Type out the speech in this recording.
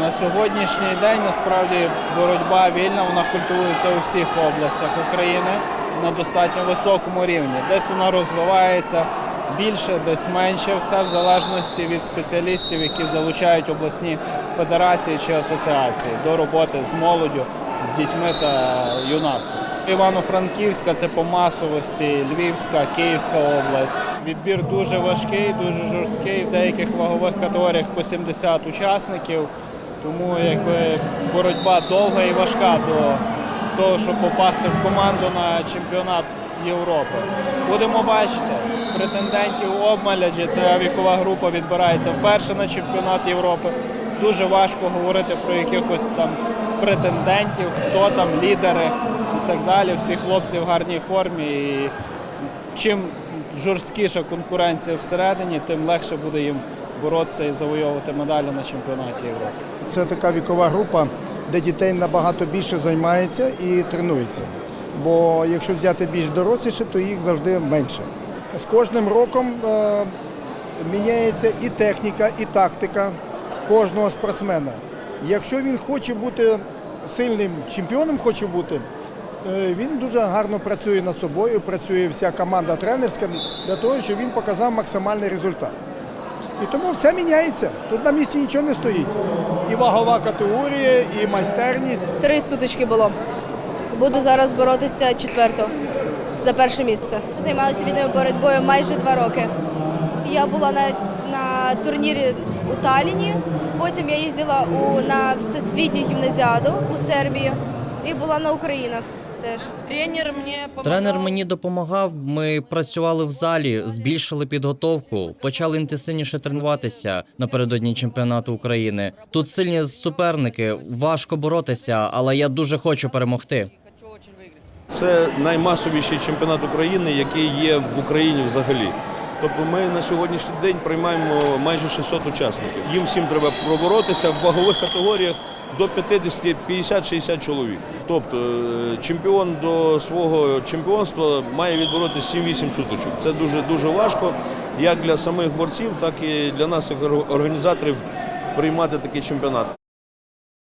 На сьогоднішній день насправді боротьба вільна, вона культивується у всіх областях України на достатньо високому рівні. Десь вона розвивається більше, десь менше, все в залежності від спеціалістів, які залучають обласні федерації чи асоціації до роботи з молоддю, з дітьми та юнацтвом. Івано-Франківська це по масовості, Львівська, Київська область. Відбір дуже важкий, дуже жорсткий. В деяких вагових категоріях по 70 учасників. Тому якби боротьба довга і важка до того, щоб попасти в команду на чемпіонат Європи. Будемо бачити, претендентів обмаль, адже ця вікова група відбирається вперше на чемпіонат Європи. Дуже важко говорити про якихось там претендентів, хто там лідери і так далі. Всі хлопці в гарній формі. І чим жорсткіша конкуренція всередині, тим легше буде їм боротися і завойовувати медалі на чемпіонаті Європи. Це така вікова група, де дітей набагато більше займається і тренується. Бо якщо взяти більш доросліше, то їх завжди менше. З кожним роком е, міняється і техніка, і тактика кожного спортсмена. Якщо він хоче бути сильним чемпіоном, хоче бути, е, він дуже гарно працює над собою, працює вся команда тренерська для того, щоб він показав максимальний результат. І тому все міняється. Тут на місці нічого не стоїть. І вагова категорія, і майстерність. Три сутички було. Буду зараз боротися четверто за перше місце. Займалася відною боротьбою майже два роки. Я була на, на турнірі у Таліні, потім я їздила у, на всесвітню гімназіаду у Сербії і була на Українах теж. Тренер мені. Тренер мені допомагав. Ми працювали в залі, збільшили підготовку, почали інтенсивніше тренуватися напередодні чемпіонату України. Тут сильні суперники, важко боротися, але я дуже хочу перемогти. Це наймасовіший чемпіонат України, який є в Україні взагалі. Тобто ми на сьогоднішній день приймаємо майже 600 учасників. Їм всім треба проборотися в вагових категоріях до 50, 50, 60 чоловік. Тобто е, чемпіон до свого чемпіонства має відбороти 7-8 суточок. Це дуже дуже важко, як для самих борців, так і для нас, як організаторів, приймати такий чемпіонат.